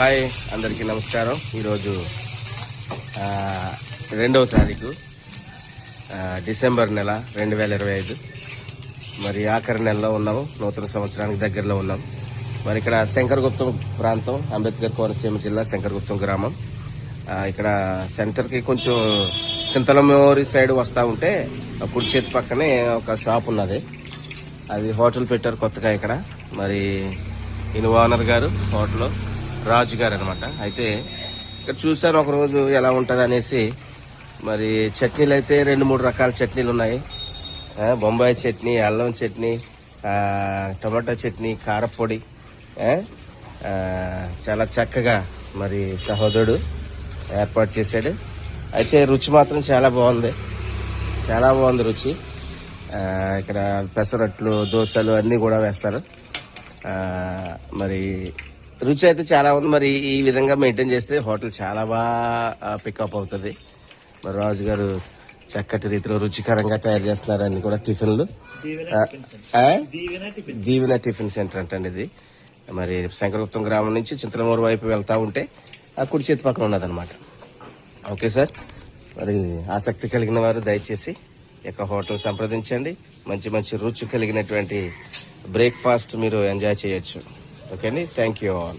Hi అందరికీ నమస్కారం. ఈరోజు రెండవ తారీఖు డిసెంబర్ నెల రెండు వేల ఇరవై ఐదు. మరి ఆఖరి నెలలో ఉన్నాము నూతన సంవత్సరానికి దగ్గరలో ఉన్నాం. మరి ఇక్కడ శంకరగుప్తం ప్రాంతం అంబేద్కర్ కోనసీమ జిల్లా శంకరగుప్తం గ్రామం. ఇక్కడ సెంటర్కి కొంచెం చింతలమూరి సైడ్ వస్తూ ఉంటే ఆ కుడి చేతి పక్కనే ఒక షాప్ ఉన్నది. అది హోటల్ పెట్టారు కొత్తగా ఇక్కడ. మరి ఈయన ఓనర్ గారు హోటల్ రాజు గారు అనమాట అయితే ఇక్కడ చూశాను ఒకరోజు ఎలా ఉంటుంది అనేసి. మరి చట్నీలు అయితే రెండు మూడు రకాల చట్నీలు ఉన్నాయి బొంబాయి చట్నీ అల్లం చట్నీ టమాటా చట్నీ కారపొడి చాలా చక్కగా మరి సహోదరుడు ఏర్పాటు చేశాడు. అయితే రుచి మాత్రం చాలా బాగుంది. చాలా బాగుంది రుచి. ఇక్కడ పెసరట్లు దోశలు అన్నీ కూడా వేస్తారు. మరి రుచి అయితే చాలా ఉంది. మరి ఈ విధంగా మెయింటైన్ చేస్తే హోటల్ చాలా బాగా పికప్ అవుతుంది. మరి రాజు గారు చక్కటి రీతిలో రుచికరంగా తయారు చేస్తున్నారు అన్ని కూడా టిఫిన్లు? Deevena tiffin center. అంటండి ఇది. మరి శంకరగుప్తం గ్రామం నుంచి చింతలమూరు వైపు వెళ్తా ఉంటే ఆ కుడి చేతి పక్కన ఉన్నదన్నమాట. Okay sir. మరి ఆసక్తి కలిగిన వారు దయచేసి యొక్క హోటల్ సంప్రదించండి. మంచి మంచి రుచి కలిగినటువంటి బ్రేక్ఫాస్ట్ మీరు ఎంజాయ్ చేయొచ్చు. ఓకే అండి థ్యాంక్ యూ ఆల్